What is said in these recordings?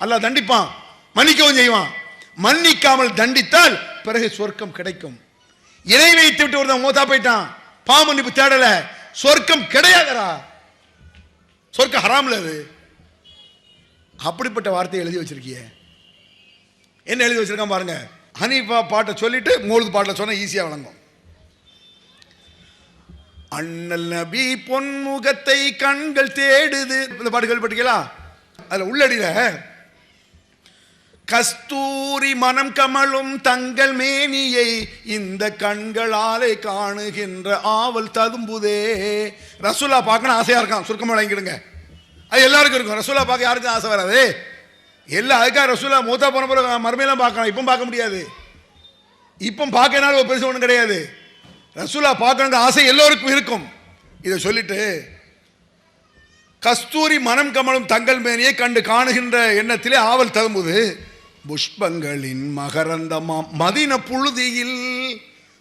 அல்லாஹ் தண்டிப்பான். மன்னிக்கவும் செய்வான். மன்னிக்காமல் தண்டித்தால் பிறகு சொர்க்கம் கிடைக்கும். இணை வைத்து விட்டு ஒருத்தன் மூத்தா போயிட்டான். பாமன்னிப்பு தேடல. சொர்க்கம் கிடையாதரா சொர்க்கம் ஹராமில் அது. அப்படிப்பட்ட வார்த்தையை எழுதி வச்சிருக்கியே. என்ன எழுதி வச்சிருக்கான் பாருங்க. ஹனீஃபா பாட்டை சொல்லிட்டு மூழுது பாட்டில் சொன்னால் ஈஸியாக வழங்கும். அண்ணல் நபி பொன்முகத்தை கண்கள் தேடுது. இந்த பாட்டு கேள்விப்பட்டீங்களா அதில் உள்ளடியில் கஸ்தூரி மனம் கமழும் தங்கள் மேனியை இந்த கண்களாலே காணுகின்ற ஆவல் ததும்புதே. ரசூலா பார்க்கணும் ஆசையாக இருக்கான். சுருக்கமாக வழங்கிடுங்க. அது எல்லாருக்கும் இருக்கும். ரசூலா பார்க்க யாருக்கும் ஆசை வராது. எல்லாம் அதுக்காக ரசூலா மூத்தா போன பிறகு மறுமையெல்லாம் பார்க்கலாம் இப்போ பார்க்க முடியாது. இப்போ பார்க்கனால ஒரு பெருசு ஒன்றும் கிடையாது. ரசூலா பார்க்கணுங்கிற ஆசை எல்லோருக்கும் இருக்கும். இதை சொல்லிட்டு கஸ்தூரி மனம் கமலும் தங்கள் மேனியை கண்டு காணுகின்ற எண்ணத்திலே ஆவல் ததும்புது. புஷ்பங்களின் மகரந்தமாம் மதின புழுதியில்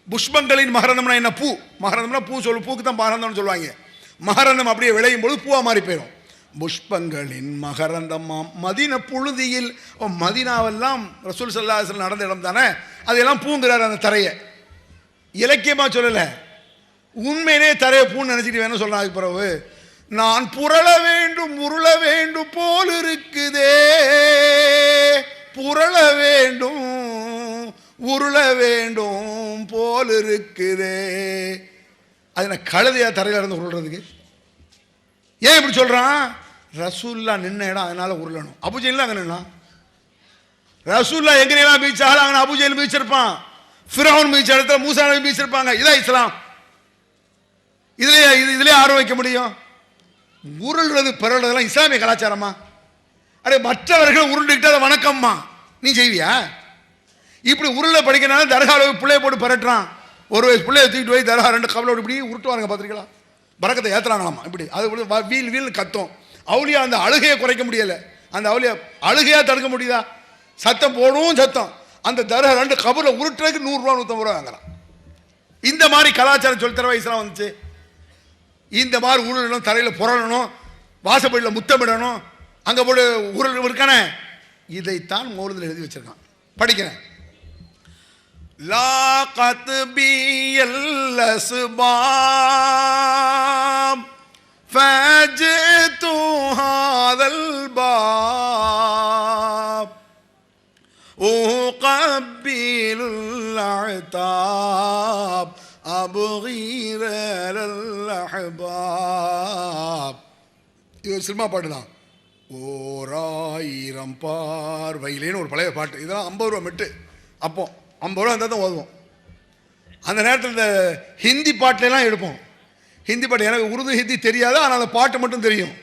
புஷ்பங்களின் மகரந்தம்னா என்ன? பூ. மகரந்தம்னா பூ சொல்லு பூக்கு தான் மகரந்தம்னு சொல்லுவாங்க. மகரந்தம் அப்படியே விளையும் பொழுது பூவாக மாறி போயிடும் புஷ்பங்களின் மகரந்தமாம் மதின புழுதியில் ஓ, ரசூல் சல்லாஹ் நடந்த இடம் தானே? அதையெல்லாம் பூங்குறார் அந்த தரையை. இலக்கியமாக சொல்லலை. உண்மையிலே தரைய பூன்னு நினச்சிட்டு வேணும் சொல்றான் அதுக்கு பிறகு. நான் புரள வேண்டும் உருள வேண்டும் போல் இருக்குதே. புரள வேண்டும் உருள வேண்டும் போல் இருக்குதே. அது நான் கழுதையா தரையில் இருந்து உருள்றதுக்கு? ஏன் இப்படி சொல்றான்? ரசூல்லா நின்ன இடம் அதனால உருளணும். அபுஜெயில அங்கே நின்னா? ரசூல்லா எங்கேயெல்லாம் பீச் ஆகலாம் அங்கே அபுஜெயில் பீச் இருப்பான் ஃபிரௌன் பீச் இடத்துல மூசா பீச் இருப்பாங்க இதான் இஸ்லாம். இதுலயே இது இதுலயே ஆர்வம் வைக்க முடியும். உருள்றது பிறடுறதெல்லாம் இஸ்லாமிய கலாச்சாரமா? அரே மற்றவர்கள் உருண்டுக்கிட்டு அதை வணக்கம்மா. நீ செய்வியா? இப்படி உருளை படிக்கிறனால தர்காவில் பிள்ளைய போட்டு பரட்டுறான். ஒரு வயசு பிள்ளைய தூக்கிட்டு போய் தர்கா ரெண்டு கவலோடு இப்படி உருட்டுவாங்க பார்த்துருக்கீங்களா? பறக்கத்தை ஏத்துறாங்களாமா இப்படி. அது வீல் வீல் கத்தும். அவளியா அந்த அழுகையை குறைக்க முடியலை. அந்த அவளியா அழுகையாக தடுக்க முடியுதா? சத்தம் போடும் சத்தம். அந்த தர்கா ரெண்டு கபூரில் உருட்டுறதுக்கு நூறுரூவா நூற்றம்பது ரூபா வாங்குறான். இந்த மாதிரி கலாச்சாரம் சொல்லித்தர வயசுலாம் வந்துச்சு. இந்த மாதிரி உருளணும் தரையில் புரளணும் வாசப்படியில் முத்தமிடணும் அங்கே போட்டு உருள் இருக்கானே இதைத்தான் மௌலத்தில் எழுதி வச்சிருக்கான் படிக்கிறேன் லாகத் பியல் அஸ்பாம் فجئت هذا الباب أقبل الأعتاب أبغير الأحباب இது ஒரு சினிமா பாட்டு தான் ஓராயிரம் பார்வையிலேன்னு ஒரு பழைய பாட்டு. இதெல்லாம் ஐம்பது ரூபா மெட்டு. அப்போ ஐம்பது ரூபா இருந்தால் தான் ஓதுவோம். அந்த நேரத்தில் இந்த ஹிந்தி பாட்டிலலாம் எடுப்போம். ஹிந்தி பாட்டு எனக்கு உருது ஹிந்தி தெரியாது ஆனால் அந்த பாட்டு மட்டும் தெரியும்.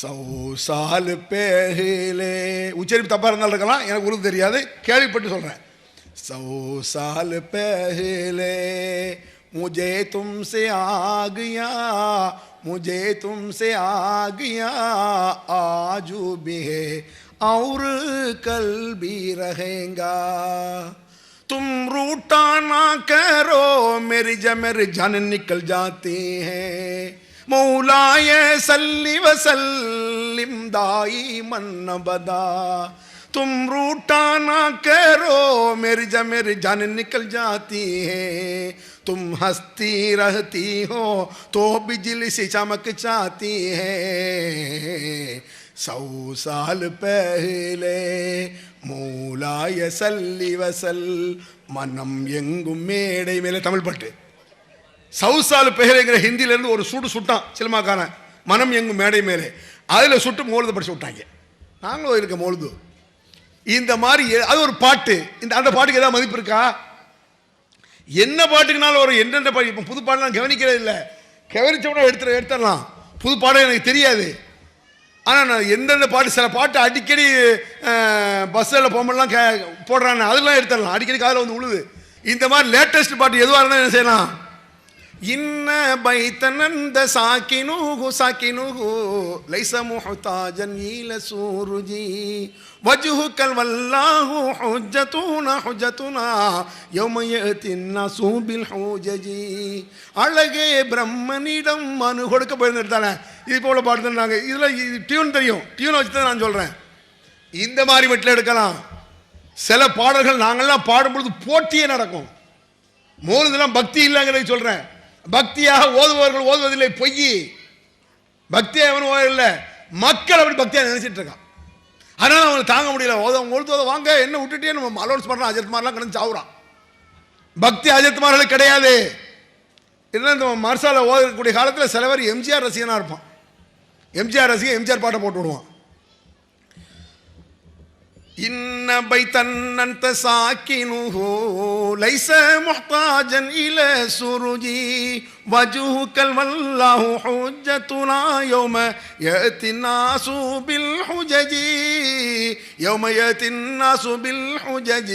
சௌ சாலு பேகிலே உச்சரிப்பு தப்பாக இருந்தாலும் இருக்கலாம் எனக்கு உருது தெரியாது கேள்விப்பட்டு சொல்கிறேன் சௌ சாலு பேகிலே முஜே தும்சே ஆகியா. मुझे तुमसे आ गया आज भी है, और कल भी रहेगा। तुम रूठा ना करो, मेरी जमर जान निकल जाती है। मौलाए सल्ली वसल्लिम दाई मन बदा। तुम रूठा ना करो, मेरी जा मेरी जान निकल जाती है। तुम हंसती रहती हो तो बिजली सी चमक जाती है सौ साल पहले மூலாய சல்லி வசல் மனம் எங்கும் மேடை மேலே தமிழ் பாட்டு சவுசால் பெயரைங்கிற ஹிந்திலேருந்து ஒரு சுடு சுட்டான் சினிமாக்காரன் மனம் எங்கும் மேடை மேலே அதில் சுட்டு மோழுது படிச்சு விட்டாங்க நாங்களும் இருக்க மோழுது இந்த மாதிரி எ- அது ஒரு பாட்டு இந்த அந்த பாட்டுக்கு ஏதாவது மதிப்பு இருக்கா என்ன பாட்டுக்குனாலும் வரும். எந்தெந்த பாட்டு? இப்போ புது பாடலாம் கவனிக்கிறது இல்லை. கவனிச்சோம்னா எடுத்து எடுத்துடலாம். புது பாடம் எனக்கு தெரியாது. ஆனால் நான் எந்தெந்த பாட்டு சில பாட்டு அடிக்கடி பஸ்ஸில் போகும்போதெல்லாம் கே போடுறாங்க அதெல்லாம் எடுத்துடலாம். அடிக்கடி காதில் வந்து உழுது. இந்த மாதிரி லேட்டஸ்ட் பாட்டு எதுவாக இருந்தாலும் என்ன செய்யலாம்? இன்ன பைத்தனந்த சாக்கினுகு சாக்கினுகு லைச முஹ்தாஜன் ஈல சூருஜி. வஜ்ஹுக்கல் வல்லாஹு ஹுஜ்ஜத்துனா ஹுஜ்ஜத்துனா யௌம யஅத்தின் நாசு பில் ஹுஜஜி. அழகே பிரம்மனிடம் மனு கொடுக்க போயிருந்தானே இது போல பாடுதுன்னாங்க. இதில் டியூன் தெரியும். டியூன் வச்சு தான் நான் சொல்கிறேன் இந்த மாதிரி வீட்டில் எடுக்கலாம். சில பாடல்கள் நாங்கள்லாம் பாடும்பொழுது போட்டியே நடக்கும். மூலதெல்லாம் பக்தி இல்லைங்கிறதை சொல்கிறேன் பக்தியாக ஓதுபவர்கள் ஓதுவதில்லை பொய் பக்தியாக அவன் ஓதவில்லை. மக்கள் அப்படி பக்தியாக நினைச்சிட்டு இருக்கான். அதனால் அவங்களுக்கு தாங்க முடியல. ஓத ஓது ஓத வாங்க என்ன விட்டுட்டே நம்ம அலோன்ஸ் பண்ணுறோம் அஜித் கிடந்து சாவுறான். பக்தி அஜித் கிடையாது. இல்லைன்னா இந்த மர்சாவில் ஓதக்கூடிய காலத்தில் சில பேர் எம்ஜிஆர் ரசிகனாக இருப்பான். எம்ஜிஆர் ரசிகன் எம்ஜிஆர் பாட்டை போட்டு விடுவான். إن بيتا أنت ساكنه ليس محتاجا إلى سرج وجهك والله حجتنا يوم يأتي الناس بالحجج يوم يأتي الناس بالحجج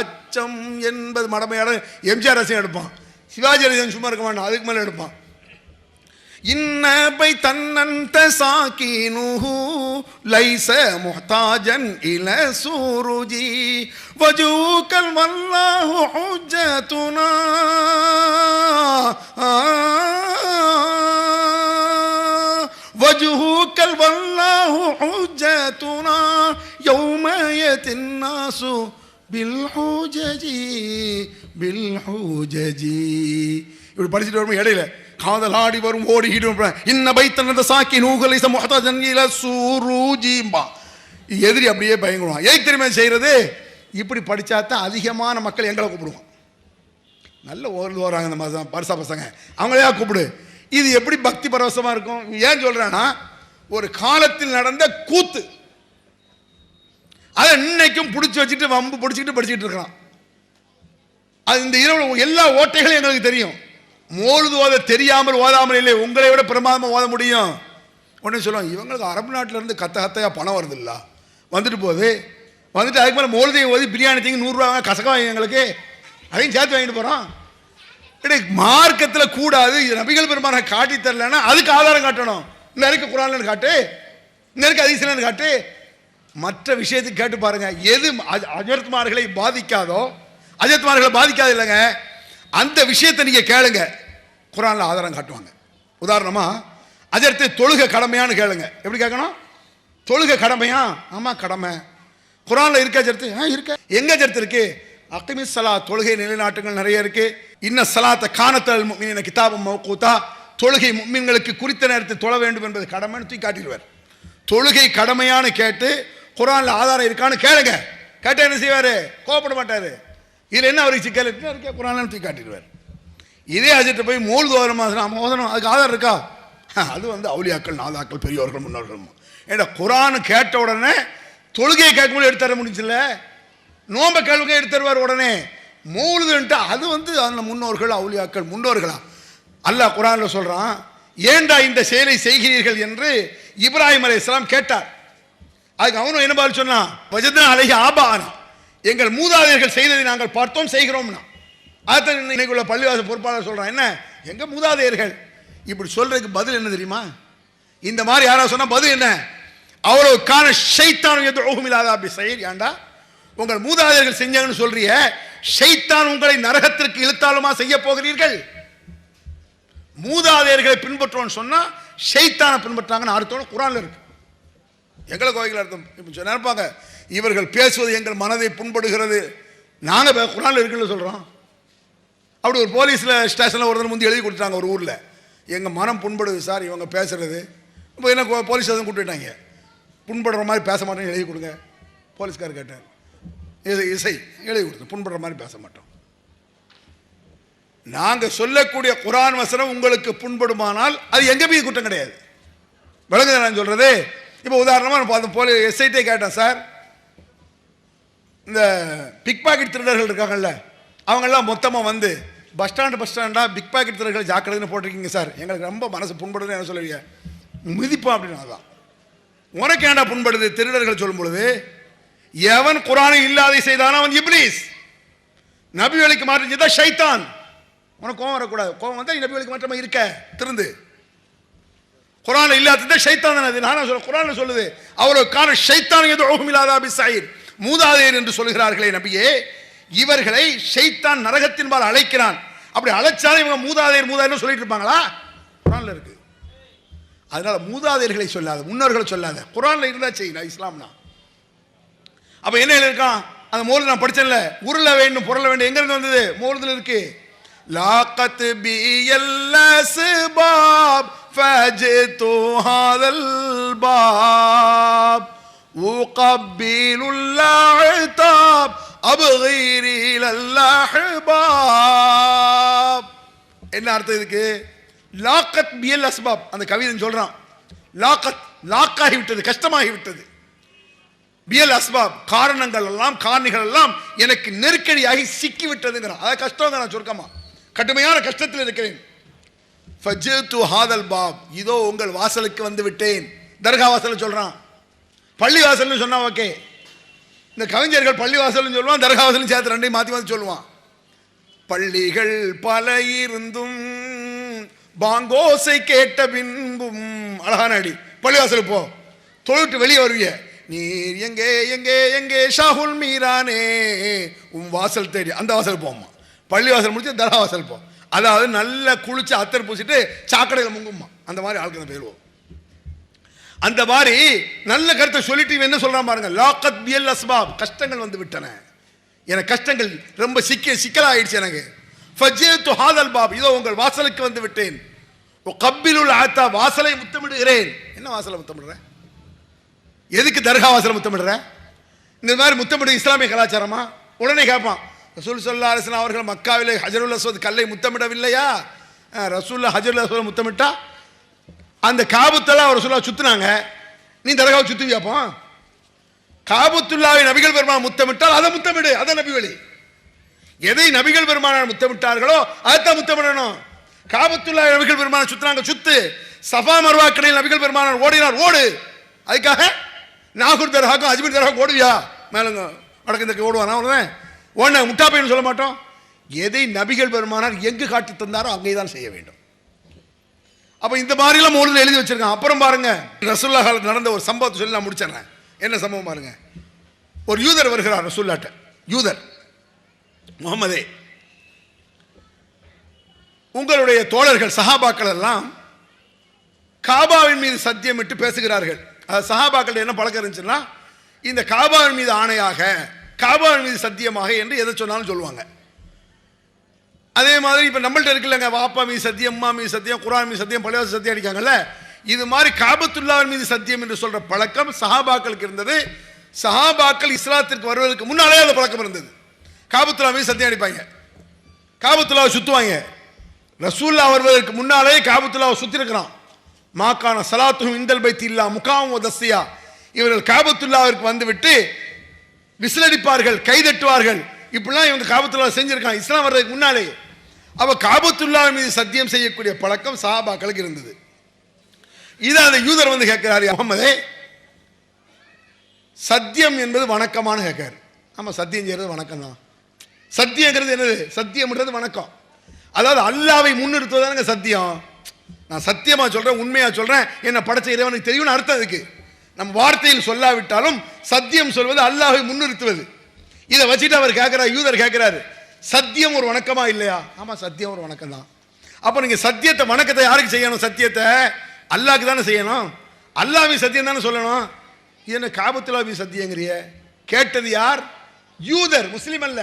அச்சம் என்பது மடமையான எம்ஜிஆர் ரசிகம் எடுப்பான் சிவாஜி ரசிகன் சும்மா இருக்க மாட்டான் அதுக்கு மேலே எடுப்பான் إن بيتا أنت ساكنه ليس محتاجا إلى سروج وجوك والله حجتنا وجهك والله حجتنا يوم يأتي الناس بالحجج بالحجج இப்படி படிச்சுட்டு வரும்போது இடையில காதலாடி வரும் ஓடிக்கிட்டு இன்ன பைத்தனத சாக்கி நூகலை சமூகத்தா ஜன்கில சூரூஜிம்பா எதிரி அப்படியே பயங்குவான் ஏய் தெரியுமா செய்கிறது இப்படி படித்தா தான் அதிகமான மக்கள் எங்களை கூப்பிடுவான் நல்ல ஓர்ந்து வராங்க இந்த மாதிரி பரிசா பசங்க. அவங்களையா கூப்பிடு? இது எப்படி பக்தி பரவசமாக இருக்கும்? ஏன் சொல்கிறேன்னா ஒரு காலத்தில் நடந்த கூத்து. அதை இன்னைக்கும் பிடிச்சி வச்சுட்டு வம்பு பிடிச்சிக்கிட்டு படிச்சுக்கிட்டு இருக்கிறான் அது இந்த இரவு எல்லா ஓட்டைகளும் எங்களுக்கு தெரியும். மோழுது ஓத தெரியாமல் ஓதாமல் இல்லை. உங்களை விட பிரமாதமாக ஓத முடியும். உடனே சொல்லுவாங்க இவங்களுக்கு அரபு நாட்டிலேருந்து கத்த கத்தையாக பணம் வருதுல்ல? வந்துட்டு போகுது. வந்துட்டு அதுக்கு மேலே மோழுதையும் ஓதி பிரியாணி தீங்க நூறுரூவா கசகம் வாங்கி எங்களுக்கு. அதையும் சேர்த்து வாங்கிட்டு போகிறோம் இடை மார்க்கத்தில் கூடாது. இது நபிகள் பெருமான காட்டி தரலன்னா அதுக்கு ஆதாரம் காட்டணும். நெருக்க குரான் காட்டு. நெருக்க அதிசலன்னு காட்டு. மற்ற விஷயத்துக்கு கேட்டு பாருங்கள் எது அஜ- அஜர்த்மார்களை பாதிக்காதோ அஜர்த்மார்களை பாதிக்காது இல்லைங்க. அந்த விஷயத்தை நீங்க கேளுங்க. குரான்ல ஆதாரம் காட்டுவாங்க. உதாரணமா அஜர்த்தை தொழுக கடமையான்னு கேளுங்க. எப்படி கேட்கணும்? தொழுக கடமையா? ஆமா கடமை. குரான்ல இருக்க அஜர்த்து ஆ இருக்க. எங்க அஜர்த்து இருக்கு? அக்மி சலா தொழுகை நிலைநாட்டுகள் நிறைய இருக்கு. இன்ன சலாத்த காணத்தல் முக்மின கிதாபம் மௌக்கூத்தா தொழுகை முக்மின்களுக்கு குறித்த நேரத்தில் தொழ வேண்டும் என்பது கடமைன்னு தூக்கி காட்டிடுவார். தொழுகை கடமையான்னு கேட்டு குரான்ல ஆதாரம் இருக்கான்னு கேளுங்க. கேட்டால் என்ன செய்வாரு? கோவப்பட மாட்டாரு. இதில் என்ன அவருக்கு சிக்கல் இருக்குன்னு இருக்கே குரானு தூக்கி காட்டிடுவார். இதே அஜிட்ட போய் மூல் தோரமா மோதனம் அதுக்கு ஆதார் இருக்கா? அது வந்து அவுளியாக்கள் நாதாக்கள் பெரியோர்கள் முன்னோர்கள். ஏன்னா குரான் கேட்ட உடனே தொழுகையை கேட்கும்போது எடுத்து தர நோம்ப கேள்விங்க எடுத்து தருவார் உடனே. மூழுதுன்ட்டு அது வந்து அந்த முன்னோர்கள் அவுளியாக்கள் முன்னோர்களா? அல்லாஹ் குரான்ல சொல்கிறான் ஏண்டா இந்த செயலை செய்கிறீர்கள்? என்று இப்ராஹிம் அலை இஸ்லாம் கேட்டார். அதுக்கு அவனும் என்ன பதில் சொன்னான்? வஜதனா அலைஹி ஆபானா எங்கள் மூதாதையர்கள் செய்ததை நாங்கள் பார்த்தோம் செய்கிறோம்னா. அதான் இன்னைக்குள்ள பள்ளிவாசல் பொறுப்பாளர் சொல்கிறான் என்ன? எங்கள் மூதாதையர்கள்? இப்படி சொல்கிறதுக்கு பதில் என்ன தெரியுமா? இந்த மாதிரி யாராவது சொன்னால் பதில் என்ன? அவ்வளவு கால ஷைத்தான் எதுவும் இல்லாத அப்படி செயல் ஏண்டா? உங்கள் மூதாதையர்கள் செஞ்சாங்கன்னு சொல்றிய ஷைத்தான் உங்களை நரகத்திற்கு இழுத்தாலுமா செய்ய போகிறீர்கள்? மூதாதையர்களை பின்பற்றோன்னு சொன்னால் ஷைத்தானை பின்பற்றாங்கன்னு அர்த்தம் குரானில் இருக்கு. எங்களை கோயில் அர்த்தம். இப்போ நினைப்பாங்க. இவர்கள் பேசுவது எங்கள் மனதை புண்படுகிறது. நாங்கள் குரானில் இருக்குன்னு சொல்கிறோம் அப்படி ஒரு போலீஸில் ஸ்டேஷனில் ஒருத்தர் முந்தி எழுதி கொடுத்தாங்க ஒரு ஊரில். எங்கள் மனம் புண்படுது சார் இவங்க பேசுறது. இப்போ என்ன போலீஸ் எதுவும் கூப்பிட்டுட்டாங்க புண்படுற மாதிரி பேச மாட்டேன்னு எழுதி கொடுங்க. போலீஸ்கார் கேட்டார். இசை இசை எழுதி கொடுத்து புண்படுற மாதிரி பேச மாட்டோம். நாங்கள் சொல்லக்கூடிய குரான் வசனம் உங்களுக்கு புண்படுமானால் அது எங்கே போய் குற்றம் கிடையாது. விளங்குதான் நான் சொல்றது. இப்போ உதாரணமாக அந்த போலீஸ் எஸ்ஐட்டே கேட்டேன் சார். இந்த பிக் பாக்கெட் திருடர்கள் இருக்காங்கல்ல அவங்கெல்லாம் மொத்தமாக வந்து பஸ் ஸ்டாண்டு பஸ் ஸ்டாண்டாக பிக் பாக்கெட் திருடர்கள் ஜாக்கிரதைன்னு போட்டிருக்கீங்க சார். எங்களுக்கு ரொம்ப மனசு புண்படுதுன்னு என்ன சொல்லுவீங்க? மிதிப்போம் அப்படின்னு அதான் உனக்கு ஏன்டா புண்படுது? திருடர்கள் சொல்லும் பொழுது எவன் குரானை இல்லாதை செய்தானோ அவன் இப்ளீஸ் நபி வழிக்கு மாற்றி செய்தா ஷைத்தான். உனக்கு கோவம் வரக்கூடாது. கோவம் வந்தால் நபிகளுக்கு மாற்றமா இருக்க. திருந்து. குரான் இல்லாதது ஷைத்தான் தானே அது? நானா சொல்ல குரான் சொல்லுது அவ்வளோ காரணம் ஷைத்தான் எது அபி பிசாயிர் மூதாதையர் என்று சொல்கிறார்களே நபியே இவர்களை ஷைத்தான் நரகத்தின்பால் அழைக்கிறான் அப்படி அழைச்சாலும் இவங்க மூதாதையர் மூதாதையர் சொல்லிட்டு இருப்பாங்களா குரான்ல இருக்கு அதனால மூதாதையர்களை சொல்லாத முன்னோர்களை சொல்லாத குரான்ல இருந்தா செய்யணும் இஸ்லாம்னா அப்ப என்ன இருக்கான் அந்த மோல் நான் படிச்சேன்ல உருள வேண்டும் பொருள வேண்டும் எங்க இருந்து வந்தது மோல்துல இருக்கு லாக்கத் பி الاسباب فجئت هذا الباب أقبل العتاب أبغير إلى الأحباب என்ன அர்த்தம் இதுக்கு லாக்கத் பியல் அஸ்பாப் அந்த கவிதன் சொல்றான் லாக்கத் லாக்காகி விட்டது கஷ்டமாகி விட்டது பியல் அஸ்பாப் காரணங்கள் எல்லாம் காரணிகள் எல்லாம் எனக்கு நெருக்கடியாகி சிக்கி விட்டதுங்கிறான் அதாவது கஷ்டம் நான் சுருக்கமா கடுமையான கஷ்டத்தில் இருக்கிறேன் ஃபஜ்து ஹாதல் பாப் இதோ உங்கள் வாசலுக்கு வந்து விட்டேன் தர்கா வாசல் சொல்றான் பள்ளிவாசல்னு சொன்னால் சொன்னா ஓகே. இந்த கவிஞர்கள் பள்ளிவாசல்னு சொல்லுவான் தர்காவாசலும் சேர்த்து ரெண்டையும் மாற்றி மாற்றி சொல்லுவான். பள்ளிகள் பல இருந்தும் பாங்கோசை கேட்ட பின்பும் அழகான அடி. பள்ளிவாசல் போ. தொழுட்டு வெளியே வருவிய. நீர் எங்கே எங்கே எங்கே ஷாஹுல் மீரானே? உன் வாசல் தேடி. அந்த வாசல் போம்மா. பள்ளி வாசல் முடிச்சு தர்கா வாசல் போ. அதாவது நல்லா குளிச்சு அத்தர் பூசிட்டு சாக்கடையில் முங்கும்மா. அந்த மாதிரி ஆளுக்கு அந்த போயிடுவோம் அந்த மாதிரி நல்ல கருத்தை சொல்லிட்டு என்ன சொல்கிறான் பாருங்க லாக்கத் பியல் அஸ்பாப். கஷ்டங்கள் வந்து விட்டன. எனக்கு கஷ்டங்கள் ரொம்ப சிக்க சிக்கலாகிடுச்சு எனக்கு. ஃபஜேத்து ஹாதல் பாப். இதோ உங்கள் வாசலுக்கு வந்து விட்டேன். கப்பிலுள் ஆத்தா. வாசலை முத்தமிடுகிறேன். என்ன வாசலை முத்தமிடுறேன் எதுக்கு தர்கா வாசலை முத்தமிடுறேன் இந்த மாதிரி முத்தமிடு இஸ்லாமிய கலாச்சாரமா? உடனே கேட்பான் ரசூல் சொல்லா அரசன் அவர்கள் மக்காவிலே ஹஜருல் அஸ்வத் கல்லை முத்தமிடவில்லையா? ரசூல்லா ஹஜருல் அஸ்வத் முத்தமிட்டா. அந்த காபுத்தெல்லாம் அவர் சொல்ல சுற்றுனாங்க நீ தர்காவை சுத்துவியாப்போ காபத்துல்லாவை நபிகள் பெருமான் முத்தமிட்டால் அதை முத்தமிடு அதை நபி வழி எதை நபிகள் பெருமானார் முத்தமிட்டார்களோ அதைத்தான் முத்தமிடணும். காபத்துல்லா நபிகள் பெருமானார் சுத்துறாங்க சுத்து. சஃபா மர்வா கடையில் நபிகள் பெருமானார் ஓடினார் ஓடு. அதுக்காக நாகூர் தர்காக்கும் அஜ்மீர் தர்காக்கும் ஓடுவியா? மேலங்க வடக்கு இந்த ஓடுவானா ஓடுவேன் ஓன முட்டா சொல்ல மாட்டோம். எதை நபிகள் பெருமானார் எங்கு காட்டி தந்தாரோ அங்கே தான் செய்ய வேண்டும். அப்ப இந்த மாதிரிலாம் மௌலில் எழுதி வச்சிருக்கான். அப்புறம் பாருங்க ரசுல்லா காலத்தில் நடந்த ஒரு சம்பவத்தை சொல்லி நான் முடிச்சிடுறேன். என்ன சம்பவம் பாருங்க. ஒரு யூதர் வருகிறார் ரசுல்லாட்ட யூதர் முகமதே உங்களுடைய தோழர்கள் சஹாபாக்கள் எல்லாம் காபாவின் மீது சத்தியமிட்டு பேசுகிறார்கள். அது சஹாபாக்கள் என்ன பழக்கம் இருந்துச்சுன்னா இந்த காபாவின் மீது ஆணையாக காபாவின் மீது சத்தியமாக என்று எதை சொன்னாலும் சொல்லுவாங்க. அதே மாதிரி இப்போ நம்மள்ட்ட இருக்குல்லங்க வாப்பா மீது சத்தியம் அம்மா மீது சத்தியம் குரான் மீது சத்தியம் பழைய சத்தியம் அடிக்காங்கல்ல இது மாதிரி காபத்துல்லாவின் மீது சத்தியம் என்று சொல்கிற பழக்கம் சஹாபாக்களுக்கு இருந்தது. சஹாபாக்கள் இஸ்லாத்திற்கு வருவதற்கு முன்னாலே அந்த பழக்கம் இருந்தது. காபத்துல்லா மீது சத்தியம் அடிப்பாங்க. காபத்துல்லாவை சுற்றுவாங்க ரசூல்லா வருவதற்கு முன்னாலே காபத்துல்லாவை சுற்றிருக்கிறான் மாக்கான சலாத்தும் இந்தல் பைத்தி இல்லா முகாம் தஸ்தியா இவர்கள் காபத்துல்லாவிற்கு வந்துவிட்டு விசிலடிப்பார்கள் கைதட்டுவார்கள். இப்படிலாம் இவங்க காபத்துல்லா செஞ்சிருக்காங்க. இஸ்லாம் வர்றதுக்கு முன்னாலே. அவ காபத்துல்லா மீது சத்தியம் செய்யக்கூடிய பழக்கம் சஹாபாக்களுக்கு இருந்தது. இதை அந்த யூதர் வந்து கேட்கிறாரு முகமதே சத்தியம் என்பது வணக்கமான கேட்காரு ஆமாம் சத்தியம் செய்கிறது வணக்கம் தான். சத்தியங்கிறது என்னது? சத்தியம்ன்றது வணக்கம். அதாவது அல்லாவை முன்னிறுத்துவதானுங்க சத்தியம். நான் சத்தியமாக சொல்கிறேன் உண்மையாக சொல்கிறேன் என்னை படைச்ச இறைவனுக்கு தெரியும்னு அர்த்தம் அதுக்கு. நம்ம வார்த்தையில் சொல்லாவிட்டாலும் சத்தியம் சொல்வது அல்லாஹை முன்னிறுத்துவது. இதை வச்சுட்டு அவர் கேட்குறாரு யூதர் கேட்குறாரு சத்தியம் ஒரு வணக்கமா இல்லையா? ஆமா சத்தியம் ஒரு வணக்கம் தான். அப்போ நீங்க சத்தியத்தை வணக்கத்தை யாருக்கு செய்யணும்? சத்தியத்தை அல்லாஹ்க்கு தானே செய்யணும்? அல்லாஹ்வின் சத்தியம் தானே சொல்லணும்? என்ன காபத்துலாவி சத்தியங்கிறிய? கேட்டது யார்? யூதர் முஸ்லீம் அல்ல.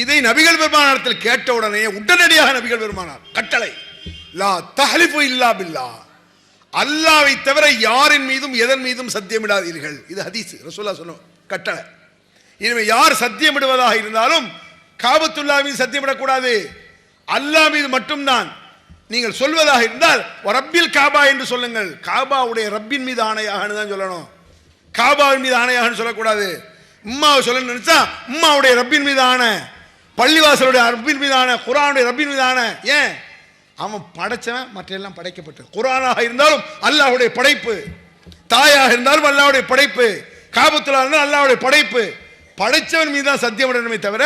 இதை நபிகள் பெருமானத்தில் கேட்ட உடனே உடனடியாக நபிகள் பெருமானார் கட்டளை. லா தஹலிஃபு இல்லா பில்லா. அல்லாவை தவிர யாரின் மீதும் எதன் மீதும் சத்தியமிடாதீர்கள். இது ஹதீஸ் ரசூல்லா சொல்லும் கட்டளை. இனிமேல் யார் சத்தியமிடுவதாக இருந்தாலும் காபத்துல்லா மீது சத்தியமிடக்கூடாது அல்லாஹ் மீது மட்டும்தான். நீங்கள் சொல்வதாக இருந்தால் ரப்பில் காபா என்று சொல்லுங்கள். காபாவுடைய ரப்பின் மீது ஆணையாகன்னு தான் சொல்லணும். காபாவின் மீது ஆணையாகன்னு சொல்லக்கூடாது. உம்மாவை சொல்லணும்னு நினைச்சா உம்மாவுடைய ரப்பின் மீது ஆணை. பள்ளிவாசலுடைய ரப்பின் மீது ஆணை குரானுடைய ரப்பின் மீது ஆணை. ஏன்? அவன் படைச்சவன் மற்ற எல்லாம் படைக்கப்பட்டது குரானாக இருந்தாலும் அல்லாஹுடைய படைப்பு. தாயாக இருந்தாலும் அல்லாவுடைய படைப்பு. காபத்துல இருந்தாலும் அல்லாவுடைய படைப்பு. படைச்சவன் மீது தான் சத்தியம் விடணுமே தவிர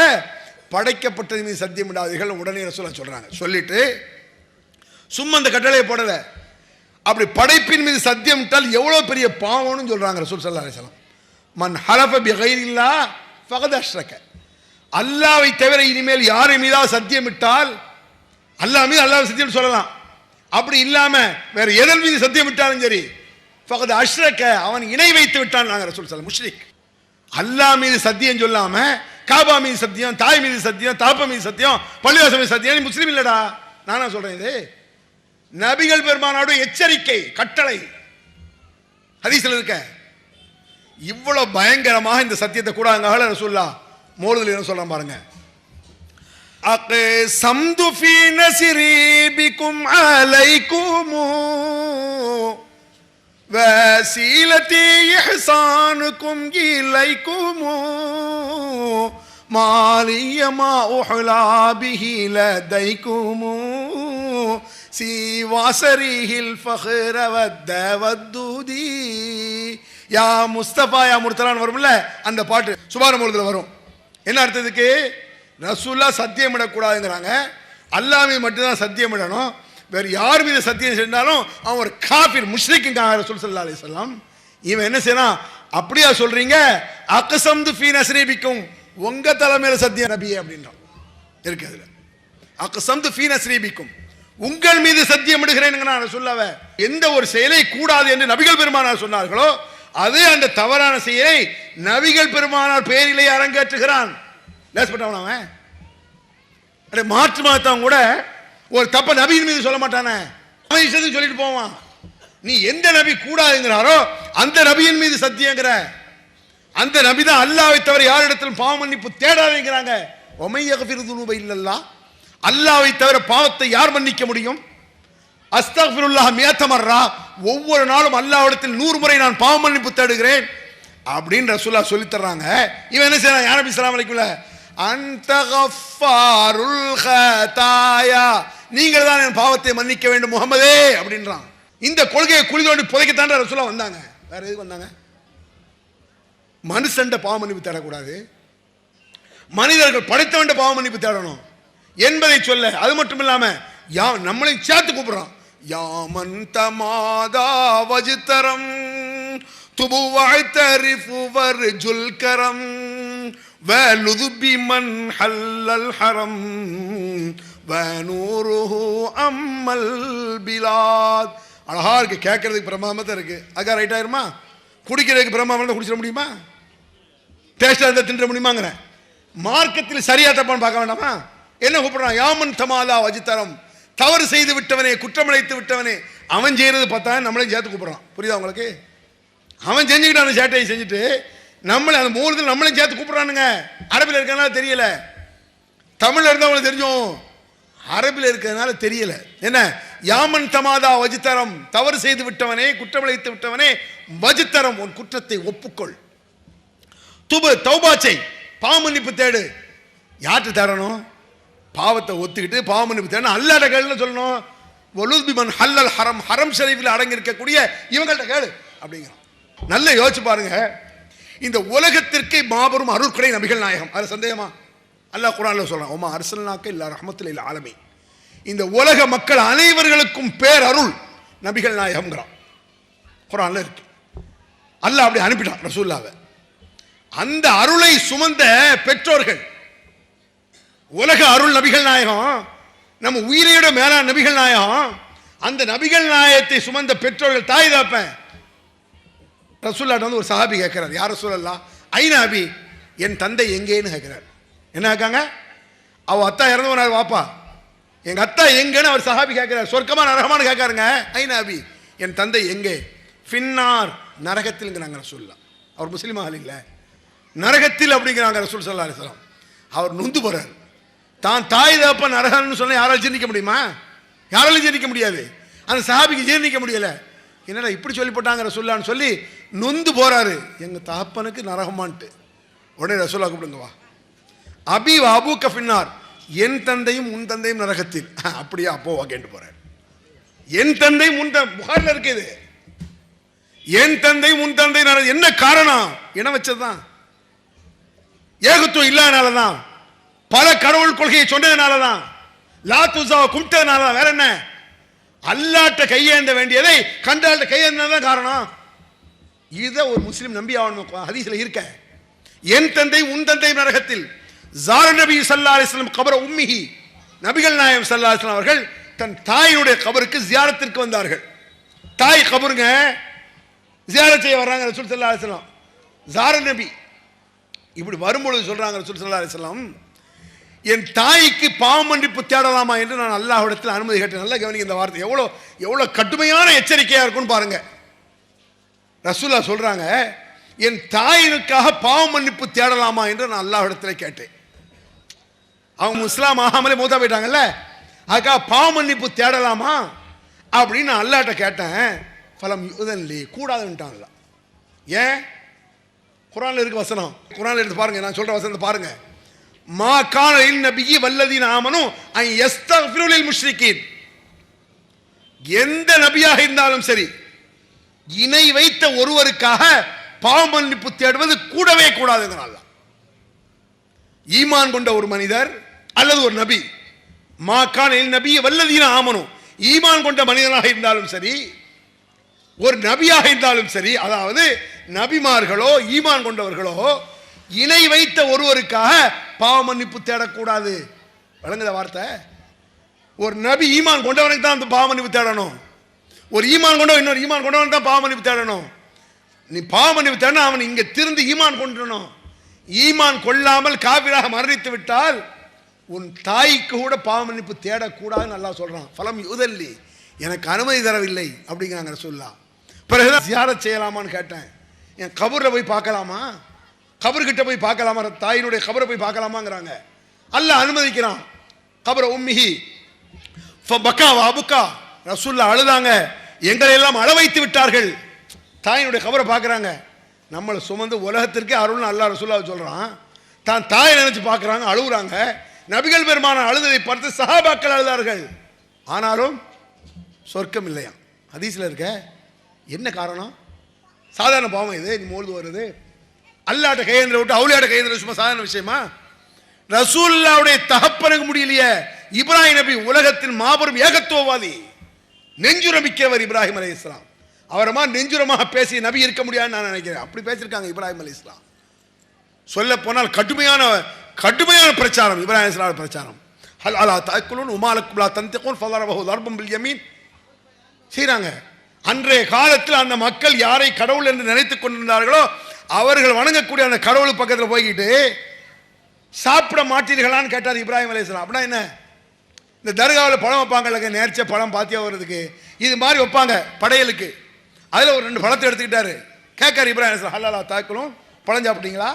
படைக்கப்பட்டது மீது சத்தியமிடாதீர்கள் உடனே சொல்ல சொல்கிறாங்க சொல்லிட்டு சும்மா அந்த கட்டளையை போடலை. அப்படி படைப்பின் மீது சத்தியம் விட்டால் எவ்வளோ பெரிய பாவம்னு சொல்கிறாங்க ரசூல் சல்லா அலிஸ்லாம் மன் ஹலஃப பி கைரில்லா ஃபகத் அஷ்ரக அல்லாவை தவிர இனிமேல் யார் மீதாவது சத்தியம் விட்டால் அல்லாஹ் மீது அல்லாஹ் சத்தியம் சொல்லலாம். அப்படி இல்லாமல் வேறு எதன் மீது சத்தியம் விட்டாலும் சரி ஃபகத் அஷ்ரக அவன் இணை வைத்து விட்டான் நாங்கள் ரசூல் சல்லா முஷ்ரிக். அல்லாஹ் மீது சத்தியம் சொல்லாமல் காபா மீது சத்தியம் தாய் மீது சத்தியம் தாப்பா மீது சத்தியம் பள்ளிவாசல் மீது சத்தியம் நீ முஸ்லீம் இல்லடா நானா சொல்றேன் இது நபிகள் பெருமானோட எச்சரிக்கை கட்டளை ஹதீஸ்ல இருக்க இவ்வளவு பயங்கரமாக இந்த சத்தியத்தை கூட அங்க ரசூல்லா மோடுதல் என்ன சொல்றான் பாருங்க أقسمت في نسري بكم عليكم வசீலத்தி இஹ்சானுக்கும் இலைக்கும் மாலியமா உஹலா பிஹில தைக்குமோ சீவாசரிஹில் ஃபஹ்ரவத்த வத்தூதி. யா முஸ்தபா யா முர்த்தலான்னு வரும்ல அந்த பாட்டு சுபாரமூலத்தில் வரும். என்ன அர்த்தத்துக்கு ரசூல்லா சத்தியமிடக்கூடாதுங்கிறாங்க. அல்லாமே மட்டும்தான் சத்தியம் விடணும் வேறு யார் மீது சத்தியம் செஞ்சாலும் அவன் ஒரு காஃபிர் முஷ்ரிக்குங்காக ரசூல் சல்லா அலி சொல்லாம் இவன் என்ன செய்யலாம் அப்படியா சொல்றீங்க? அக்கசம்து ஃபீ நஸ்ரீபிக்கும் உங்க தலைமையில சத்தியம் நபியே அப்படின்றான். இருக்கு அதுல. அக்கசம்து ஃபீ நஸ்ரீபிக்கும் உங்கள் மீது சத்தியம் இடுகிறேன் நான் சொல்லாவ எந்த ஒரு செயலை கூடாது என்று நபிகள் பெருமானார் சொன்னார்களோ அது அந்த தவறான செயலை நபிகள் பெருமானார் பெயரிலே அரங்கேற்றுகிறான். பண்ணவன் அவன். அடே மாற்று மாத்தவன் கூட ஒரு தப்ப நபியின் மீது சொல்ல மாட்டானே. அவன் இஷ்டத்துக்கு சொல்லிட்டு போவான். நீ எந்த நபி கூடாதுங்கிறாரோ அந்த நபியின் மீது சத்தியங்கிற. அந்த நபி தான் அல்லாவை தவிர யாரிடத்திலும் பாவ மன்னிப்பு தேடாதேங்கிறாங்க. ஒமையகபிருதுனுப இல்லல்லா அல்லாவை தவிர பாவத்தை யார் மன்னிக்க முடியும்? அஸ்தக்ஃபிருல்லாஹ் மேத்தமர்ரா ஒவ்வொரு நாளும் அல்லாவிடத்தில் நூறு முறை நான் பாவ மன்னிப்பு தேடுகிறேன். அப்படின்னு ரசூல்லா சொல்லித்தர்றாங்க இவன் என்ன செய்யறான்? யாரபி சலாம் அலைக்குள்ள அந்த நீங்கள் தான் என் பாவத்தை மன்னிக்க வேண்டும் முகமதே அப்படின்றான். இந்த கொள்கையை குழி தோண்டி புதைக்கத்தான் ரசூலா வந்தாங்க. வேற எதுக்கு வந்தாங்க? மனுஷன்ட பாவ மன்னிப்பு தேடக்கூடாது. மனிதர்கள் படைத்தவன்ட பாவ மன்னிப்பு தேடணும். என்பதை சொல்ல அது மட்டும் இல்லாம யா நம்மளையும் சேர்த்து கூப்பிடுறான். யாமன் தமாதா வஜித்தரம் துபுவாய் தரிஃபுவர் ஜுல்கரம் கரம் வலுதுபி மன் ஹல்லல் ஹரம் வனூருஹு அம்மல் அழகா இருக்கு கேட்கறதுக்கு பிரமாதமா இருக்கு. அக்கா ரைட் ஆயிருமா குடிக்கிறதுக்கு பிரமாதம் குடிச்சிட முடியுமா? டேஸ்டாக இருந்தால் தின்ற முடியுமாங்கிறேன் மார்க்கத்தில் சரியா தப்பான்னு பார்க்க வேண்டாமா? என்ன கூப்பிடுறான்? யாமன் தமாலா வஜித்தரம். தவறு செய்து விட்டவனே குற்றமடைத்து விட்டவனே அவன் செய்யறது பார்த்தா நம்மளையும் சேர்த்து கூப்பிடுறான். புரியுதா உங்களுக்கு? அவன் செஞ்சுக்கிட்டு சேட்டையை செஞ்சுட்டு நம்மளை அந்த மூலத்தில் நம்மளையும் சேர்த்து கூப்பிட்றானுங்க. அரபில் இருக்கனால தெரியல. இருந்தால் இருந்தவங்களுக்கு தெரிஞ்சோம் அரபில் இருக்கிறதுனால தெரியல. என்ன? யாமன் தமாதா வஜித்தரம் தவறு செய்து விட்டவனே குற்றமடைத்து விட்டவனே வஜித்தரம் உன் குற்றத்தை ஒப்புக்கொள். துபு தௌபாச்சை பாவமன்னிப்பு தேடு. யார்கிட்ட தேடணும்? பாவத்தை ஒத்துக்கிட்டு பாவமன்னிப்பு தேடணும். அல்லாட கேள்னு சொல்லணும். ஒலுபிமன் ஹல்லல் ஹரம். ஹரம் ஷரீஃபில் அடங்கி இருக்கக்கூடிய இவங்கள்ட்ட கேளு. அப்படிங்கிறோம் நல்ல யோசிச்சு பாருங்கள் இந்த உலகத்திற்கு மாபெரும் அருட்கொடை நபிகள் நாயகம். அது சந்தேகமா? அல்லாஹ் குரான்ல சொல்றான் உமா அரசல்னாக்க இல்லை ரஹமத்துல இல்ல ஆலமி இந்த உலக மக்கள் அனைவர்களுக்கும் பேர் அருள் நபிகள் நாயகம்ங்கிறான். குரான்ல இருக்கு. அல்லாஹ் அப்படி அனுப்பிட்டான் ரசூல்லாவை அந்த அருளை சுமந்த பெற்றோர்கள் உலக அருள் நபிகள் நாயகம் நம்ம உயிரையோட மேலான நபிகள் நாயகம் அந்த நபிகள் நாயகத்தை சுமந்த பெற்றோர்கள் தாய் தாப்பேன். ரசூல்லாட்ட வந்து ஒரு சஹாபி கேட்கிறார் யார் ரசூலல்லா ஐநாபி என் தந்தை எங்கேன்னு கேட்கிறார். என்ன கேட்காங்க? அவ அத்தா இறந்து போனார் வாப்பா. எங்கள் அத்தா எங்கேன்னு அவர் சஹாபி கேட்கிறார். சொர்க்கமாக நரகமானு கேட்காருங்க. ஐநாபி என் தந்தை எங்கே? ஃபின்னார். நரகத்தில்ங்கிறாங்க ரசூல்லா அவர் முஸ்லீம் ஆள் இல்லை. நரகத்தில் அப்படிங்கிறாங்க ரசூல் சல்லா அலிஸ்லாம் அவர் நொந்து போறார். தான் தாய் தப்பா நரகம்னு சொன்னால் யாராலும் ஜீர்ணிக்க முடியுமா? யாராலும் ஜீர்ணிக்க முடியாது. அந்த சஹாபிக்கு ஜீர்ணிக்க முடியலை. என்னடா இப்படி சொல்லி போட்டாங்கிற சொல்லான்னு சொல்லி நொந்து போகிறாரு எங்கள் தகப்பனுக்கு நரகமான்ட்டு. உடனே ரசோல்லா கூப்பிடுங்க வா. அபி அபு கஃபின்னார் என் தந்தையும் உன் தந்தையும் நரகத்தில். அப்படியா அப்போ கேட்டு போகிறார் என் தந்தை முன் த புகாரில் இருக்குது என் தந்தை முன் தந்தை நரகம் என்ன காரணம்? என்ன வச்சதுதான். ஏகத்துவம் இல்லாதனால தான் பல கடவுள் கொள்கையை சொன்னதுனால தான் லாத்துசாவை கும்பிட்டதுனால தான் வேற என்ன? அல்லாட்ட கையேந்த வேண்டியதை கண்டாள்கிட்ட கையேந்ததான் காரணம். இதை ஒரு முஸ்லீம் நம்பி ஆகணும் ஹதீஸ்ல இருக்க. என் தந்தை உன் தந்தை நரகத்தில் ஜார நபி சல்லா அலிஸ்லாம் கபர உம்மிஹி நபிகள் நாயம் சல்லா அலிஸ்லாம் அவர்கள் தன் தாயினுடைய கபருக்கு ஜியாரத்திற்கு வந்தார்கள். தாய் கபருங்க ஜியாரத் செய்ய வர்றாங்க ரசூல் சல்லா அலிஸ்லாம் ஜார நபி இப்படி வரும்பொழுது சொல்றாங்க ரசூல் சல்லா அலிஸ்லாம் என் தாய்க்கு பாவமன்னிப்பு தேடலாமா என்று நான் அல்லாஹிடத்தில் அனுமதி கேட்டேன். நல்லா கவனிக்க இந்த வார்த்தை. எவ்வளோ எவ்வளோ கடுமையான எச்சரிக்கையாக இருக்கும்னு பாருங்க. ரசூல்லா சொல்கிறாங்க என் தாயினுக்காக பாவ மன்னிப்பு தேடலாமா என்று நான் அல்லாஹ்விடத்தில் கேட்டேன். அவங்க முஸ்லாம் ஆகாமலே மூத்தா போயிட்டாங்கல்ல? அதுக்காக பாவ மன்னிப்பு தேடலாமா அப்படின்னு நான் அல்லாட்ட கேட்டேன். பலம் யுதன்லி கூடாதுன்ட்டாங்களா ஏன்? குரானில் இருக்கு வசனம். குரானில் எடுத்து பாருங்க நான் சொல்கிற வசனத்தை பாருங்கள் மா காணலில் நபிகி நபியி வல்லதீன ஆமனும் ஐ யஸ்தக்ஃபிருலில் முஷ்ரிக்கீன் எந்த நபியாக இருந்தாலும் சரி இணை வைத்த ஒருவருக்காக பாவமன்னிப்பு தேடுவது கூடவே கூடாதுங்கிறான் ஈமான் கொண்ட ஒரு மனிதர் அல்லது ஒரு நபி மா காணலில் நபி வல்லதீன ஆமனும் ஈமான் கொண்ட மனிதனாக இருந்தாலும் சரி ஒரு நபியாக இருந்தாலும் சரி அதாவது நபிமார்களோ ஈமான் கொண்டவர்களோ இணை வைத்த ஒருவருக்காக பாவ மன்னிப்பு தேடக்கூடாது. வழங்குத வார்த்தை? ஒரு நபி ஈமான் கொண்டவனுக்கு தான் அந்த பாவ மன்னிப்பு தேடணும். ஒரு ஈமான் கொண்டவன் இன்னொரு ஈமான் கொண்டவன் தான் பாவ மன்னிப்பு தேடணும். நீ பாவ மன்னிப்பு தேடணும் அவன் இங்கே திருந்து ஈமான் கொண்டுடணும் ஈமான் கொள்ளாமல் காவிராக மரணித்து விட்டால் உன் தாய்க்கு கூட பாவ மன்னிப்பு தேடக்கூடாதுன்னு நல்லா சொல்கிறான் பலம் யுதல்லி. எனக்கு அனுமதி தரவில்லை அப்படிங்கிறாங்க சொல்லா பிறகு யாரை செய்யலாமான்னு கேட்டேன். என் கபூரில் போய் பார்க்கலாமா? கபர்கிட்ட போய் பார்க்கலாமா? தாயினுடைய கபரை போய் பார்க்கலாமாங்கிறாங்க. அல்ல அனுமதிக்கிறான். கபரை உம்மிஹி. பக்கா அபுக்கா. ரசூல்லா அழுதாங்க. எங்களை எல்லாம் அழ வைத்து விட்டார்கள். தாயினுடைய கபரை பார்க்குறாங்க. நம்மளை சுமந்து உலகத்திற்கே அருள்னு அல்லா ரசூல்லா சொல்கிறான் தான் தாயை நினச்சி பார்க்குறாங்க அழுகுறாங்க. நபிகள் பெருமான அழுததை பார்த்து சஹாபாக்கள் அழுதார்கள். ஆனாலும் சொர்க்கம் இல்லையா ஹதீஸ்ல இருக்க. என்ன காரணம்? சாதாரண பாவம் இது. நீ மூழ்கு வருது. அல்லாட்ட கையேந்திர விட்டு அவுளியாட்ட கையேந்திர சும்மா சாதாரண விஷயமா? ரசூல்லாவுடைய தகப்பனுக்கு முடியலையே. இப்ராஹிம் நபி உலகத்தின் மாபெரும் ஏகத்துவவாதி. நெஞ்சுரமிக்கவர் இப்ராஹிம் அலி இஸ்லாம் அவரமா நெஞ்சுரமாக பேசி நபி இருக்க முடியாதுன்னு நான் நினைக்கிறேன். அப்படி பேசியிருக்காங்க இப்ராஹிம் அலி இஸ்லாம் சொல்ல போனால் கடுமையான கடுமையான பிரச்சாரம் இப்ராஹிம் இஸ்லாம் பிரச்சாரம். ஹல் அலா தாக்குலூன் உமாலக்குலா தந்திக்குன் ஃபலரபஹு தர்பம் பில் யமீன். செய்கிறாங்க அன்றைய காலத்தில் அந்த மக்கள் யாரை கடவுள் என்று நினைத்து கொண்டிருந்தார்களோ அவர்கள் வணங்கக்கூடிய அந்த கடவுள் பக்கத்தில் போய்கிட்டு சாப்பிட மாட்டீர்களான்னு கேட்டார் இப்ராஹிம் அலையாம் அப்படின்னா என்ன? இந்த தர்காவில் பழம் வைப்பாங்கல்ல நேர்ச்ச பழம் பாத்தியா வருதுக்கு இது மாதிரி வைப்பாங்க படையலுக்கு. அதில் ஒரு ரெண்டு பழத்தை எடுத்துக்கிட்டாரு. கேட்காரு இப்ராஹிம் அலையாம் ஹல்லாலா தாக்கலும் பழம் சாப்பிட்டீங்களா?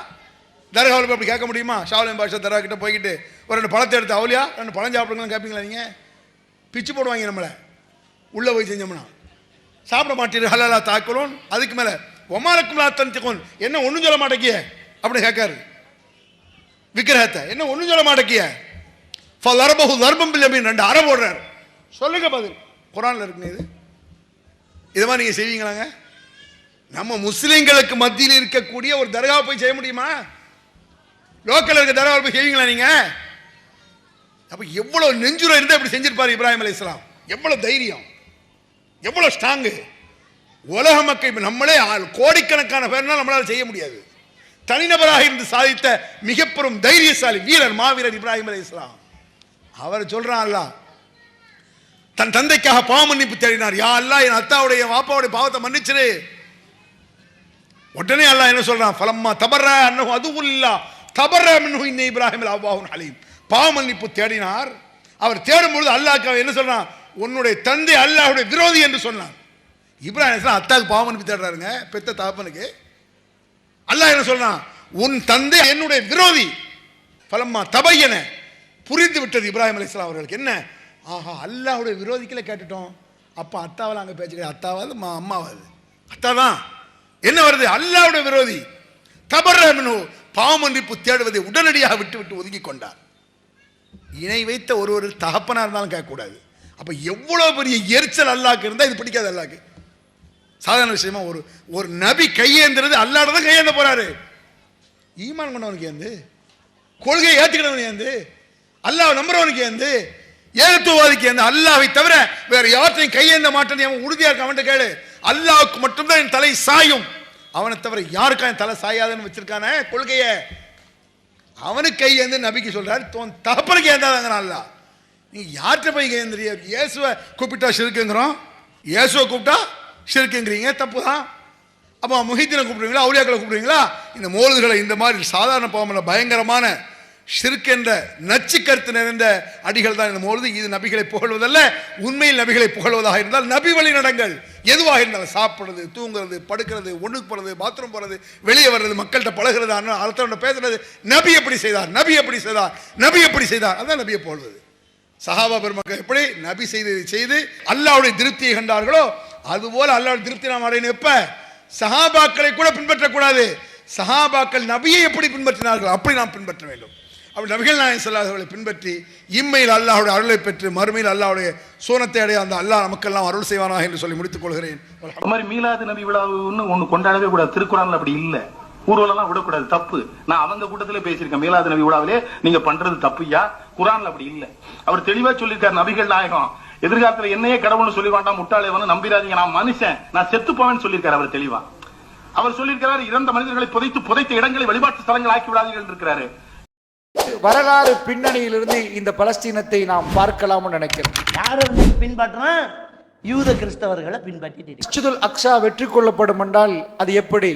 தர்காவில் போய் அப்படி கேட்க முடியுமா? ஷாவலின் பாஷா தர்கா கிட்ட போய்கிட்டு ஒரு ரெண்டு பழத்தை எடுத்து அவளியா ரெண்டு பழம் சாப்பிடுங்கன்னு கேட்பீங்களா நீங்கள் பிச்சு போடுவாங்க நம்மளை. உள்ளே போய் செஞ்சோம்னா. சாப்பிட மாட்டீர்கள் ஹல்லாலா தாக்கலும் அதுக்கு மேலே ஒமாலக்கும் தந்திக்கோன் என்ன ஒன்றும் சொல்ல மாட்டேக்கிய? அப்படி கேட்காரு. விக்கிரகத்தை என்ன ஒன்றும் சொல்ல மாட்டேக்கிய? லர்பஹு லர்பம் பில் அப்படின்னு ரெண்டு அரை போடுறாரு. சொல்லுங்க பதில். குரானில் இருக்குங்க இது. இது மாதிரி நீங்கள் செய்வீங்களாங்க? நம்ம முஸ்லீம்களுக்கு மத்தியில் இருக்கக்கூடிய ஒரு தர்காவை போய் செய்ய முடியுமா? லோக்கல் இருக்க தர்காவை போய் செய்வீங்களா நீங்கள் அப்போ எவ்வளோ நெஞ்சுரம் இருந்தால் இப்படி செஞ்சிருப்பார் இப்ராஹிம் அலி இஸ்லாம் எவ்வளோ தைரியம். எவ்வளோ ஸ்ட்ராங்கு உலக மக்கள் நம்மளே ஆள் கோடிக்கணக்கான பேர்னால் நம்மளால் செய்ய முடியாது. தனிநபராக இருந்து சாதித்த மிக பெரும் தைரியசாலி வீரர் மாவீரர் இப்ராஹிம் அலி இஸ்லாம் அவர் சொல்றான் அல்லாஹ் தன் தந்தைக்காக பாவ மன்னிப்பு தேடினார். யா அல்லா என் அத்தாவுடைய வாப்பாவுடைய பாவத்தை மன்னிச்சிரு. உடனே அல்லாஹ் என்ன சொல்றான்? ஃபலம்மா தபர்ர அன்னஹு இல்லா தபர்ர மின்ஹு இன்ன இப்ராஹிம் அல்லாஹுன் அலீம். பாவ மன்னிப்பு தேடினார். அவர் தேடும் பொழுது அல்லாஹ் என்ன சொல்றான்? உன்னுடைய தந்தை அல்லாஹ்வுடைய விரோதி என்று சொன்னான். இப்ராஹிம் அத்தாவுக்கு பாவம் அனுப்பி தேடுறாருங்க பெத்த தாப்பனுக்கு அல்லாஹ் என்ன சொல்றான்? உன் தந்தை என்னுடைய விரோதி. பலம்மா தபையன. புரிந்து விட்டது இப்ராஹிம் அலைஹிஸ்ஸலாம் அவர்களுக்கு. என்ன? ஆஹா அல்லாஹுடைய விரோதிக்கல கேட்டுட்டோம். அப்போ அத்தாவில் அங்கே பேச்சு கிடையாது. அத்தாவாது மா அம்மாவாது அத்தா தான். என்ன வருது? அல்லாஹ்வுடைய விரோதி. தபர்ரமனு பாவமன்றிப்பு தேடுவதை உடனடியாக விட்டு விட்டு ஒதுங்கி கொண்டார். இணை வைத்த ஒரு ஒரு தகப்பனாக இருந்தாலும் கேட்கக்கூடாது. அப்போ எவ்வளோ பெரிய எரிச்சல் அல்லாக்கு இருந்தால் இது பிடிக்காது அல்லாக்கு சாதாரண விஷயமா ஒரு ஒரு நபி கையேந்துறது அல்லாட தான் கையேந்த போறாரு. ஈமான் கொண்டவனுக்கு ஏந்து கொள்கையை ஏற்றுக்கிறவனுக்கு ஏந்து அல்லாஹ் நம்புறவனுக்கு ஏந்து ஏகத்துவவாதிக்கு ஏந்து அல்லாவை தவிர வேற யார்ட்டையும் கையேந்த மாட்டேன்னு அவன் உறுதியா இருக்க அவன்கிட்ட கேளு. அல்லாவுக்கு மட்டும்தான் என் தலை சாயும். அவனை தவிர யாருக்கா என் தலை சாயாதுன்னு வச்சிருக்கானே கொள்கையை. அவனுக்கு கையேந்து நபிக்கு சொல்றாரு தோன் தகப்பனுக்கு ஏந்தாதாங்க அல்லாஹ். நீ யார்கிட்ட போய் கேந்திரிய இயேசுவை கூப்பிட்டா சிறுக்குங்கிறோம். இயேசுவை கூப்பிட்டா ஷிருக்குங்கிறீங்க தப்பு தான் அப்போ முஹித்தினை கூப்பிடுவீங்களா அவுளியாக்களை கூப்பிடுவீங்களா? இந்த மோலுதுகளை இந்த மாதிரி சாதாரண பாவமில்ல பயங்கரமான ஷிர்க் என்ற நச்சு கருத்து நிறைந்த அடிகள் தான் இந்த மோழுது இது நபிகளை புகழ்வதல்ல உண்மையில் நபிகளை புகழ்வதாக இருந்தால் நபி வழி நடங்கள். எதுவாக இருந்தாலும் சாப்பிட்றது தூங்குறது படுக்கிறது ஒண்ணுக்கு போகிறது பாத்ரூம் போகிறது வெளியே வர்றது மக்கள்கிட்ட பழகிறது அடுத்தவன்ட்ட பேசுறது நபி எப்படி செய்தார் நபி எப்படி செய்தார் நபி எப்படி செய்தார் அதான் நபியை புகழ்வது. சஹாபா பெருமக்கள் எப்படி நபி செய்ததை செய்து அல்லாவுடைய திருப்தியை கண்டார்களோ அதுபோல் அல்லாஹ் திருப்தி நாம் அடையணும். எப்ப? சஹாபாக்களை கூட பின்பற்றக்கூடாது. சஹாபாக்கள் நபியை எப்படி பின்பற்றினார்கள்? அப்படி நாம் பின்பற்ற வேண்டும். அப்படி நபிகள் நாயன் சொல்லாதவர்களை பின்பற்றி இம்மையில் அல்லாஹுடைய அருளை பெற்று மறுமையில் அல்லாஹுடைய சோனத்தை அடைய அந்த அல்லாஹ் நமக்கெல்லாம் அருள் செய்வானாக என்று சொல்லி முடித்துக் கொள்கிறேன். அது மாதிரி மீலாது நபி விழாவுன்னு ஒன்று கொண்டாடவே கூடாது. திருக்குறான்ல அப்படி இல்லை. ஊர்வலம் விடக்கூடாது. தப்பு. நான் அவங்க கூட்டத்திலே பேசியிருக்கேன். மீலாது நபி விழாவிலே நீங்க பண்றது தப்புயா குரான்ல அப்படி இல்லை. அவர் தெளிவா சொல்லியிருக்காரு நபிகள் நாயகம். எதிர்காலத்துல என்னையே கடவுள்னு சொல்லி வேண்டாம் முட்டாளேவனு நம்பிராதீங்க நான் மனுஷன். நான் செத்து போவேன்னு சொல்லியிருக்காரு அவர் தெளிவா. அவர் சொல்லியிருக்கிறாரு இறந்த மனிதர்களை புதைத்து புதைத்த இடங்களை வழிபாட்டு ஸ்தலங்கள் ஆக்கி விடாதீர்கள் இருக்கிறாரு. வரலாறு பின்னணியிலிருந்து இந்த பலஸ்தீனத்தை நாம் பார்க்கலாம்னு நினைக்கிறேன் யாரை வந்து பின்பற்றுறான் யூத கிறிஸ்தவர்களை. மஸ்ஜிதுல் அக்ஸா வெற்றி கொள்ளப்படும் என்றால் அது எப்படி?